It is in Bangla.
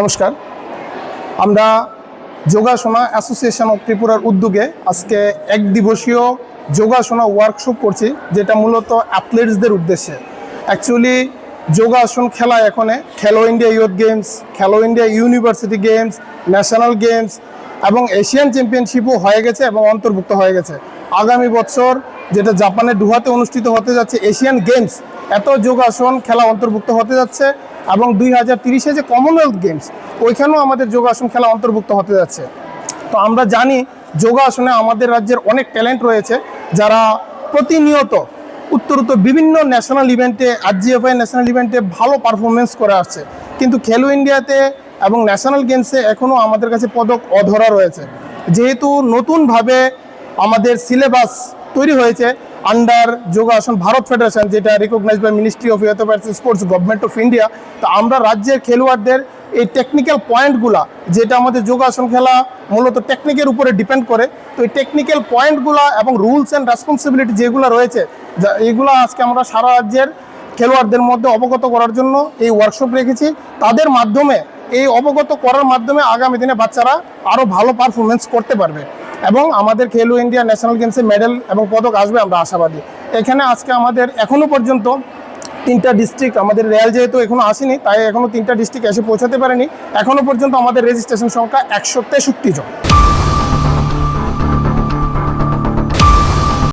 নমস্কার। আমরা যোগাসনা অ্যাসোসিয়েশন অফ ত্রিপুরার উদ্যোগে আজকে এক দিবসীয় যোগাসনা ওয়ার্কশপ করছি, যেটা মূলত অ্যাথলেটসদের উদ্দেশ্যে। অ্যাকচুয়ালি যোগাসন খেলা এখানে Khelo India youth games Khelo India university games national games এবং এশিয়ান চ্যাম্পিয়নশিপও হয়ে গেছে এবং অন্তর্ভুক্ত হয়ে গেছে। আগামী বছর যেটা জাপানের ডুহাতে অনুষ্ঠিত হতে যাচ্ছে এশিয়ান গেমস এত যোগাসন খেলা অন্তর্ভুক্ত হতে যাচ্ছে। এবং দুই হাজার তিরিশে যে কমনওয়েলথ গেমস ওইখানেও আমাদের যোগাসন খেলা অন্তর্ভুক্ত হতে যাচ্ছে। তো আমরা জানি যোগাসনে আমাদের রাজ্যের অনেক ট্যালেন্ট রয়েছে, যারা প্রতিনিয়ত উত্তরোত্তর বিভিন্ন ন্যাশনাল ইভেন্টে আরজিএফআই ন্যাশনাল ইভেন্টে ভালো পারফরমেন্স করে আসছে। কিন্তু খেলো ইন্ডিয়াতে এবং ন্যাশনাল গেমসে এখনও আমাদের কাছে পদক অধরা রয়েছে। যেহেতু নতুনভাবে আমাদের সিলেবাস তৈরি হয়েছে আন্ডার যোগাসন ভারত ফেডারেশন যেটা recognise by ministry of youth affairs sports government of India তো আমরা রাজ্যের খেলোয়াড়দের এই টেকনিক্যাল পয়েন্টগুলা যেটা আমাদের যোগাসন খেলা মূলত টেকনিকের উপরে ডিপেন্ড করে, তো এই টেকনিক্যাল পয়েন্টগুলা এবং রুলস অ্যান্ড রেসপন্সিবিলিটি যেগুলো রয়েছে, যা এগুলো আজকে আমরা সারা রাজ্যের খেলোয়াড়দের মধ্যে অবগত করার জন্য এই ওয়ার্কশপ রেখেছি। তাদের মাধ্যমে, এই অবগত করার মাধ্যমে আগামী দিনে বাচ্চারা আরও ভালো পারফরমেন্স করতে পারবে। এবং আমাদের খেলো ইন্ডিয়া ন্যাশনাল গেমসে মেডেল এবং পদক আসবে, আমরা আশাবাদী। এখানে আজকে আমাদের এখনও পর্যন্ত তিনটা ডিস্ট্রিক্ট আমাদের রেল যেহেতু এখনও আসেনি, তাই এখনও তিনটা ডিস্ট্রিক্ট এসে পৌঁছাতে পারেনি। এখনও পর্যন্ত আমাদের রেজিস্ট্রেশন সংখ্যা একশো তেষট্টি জন।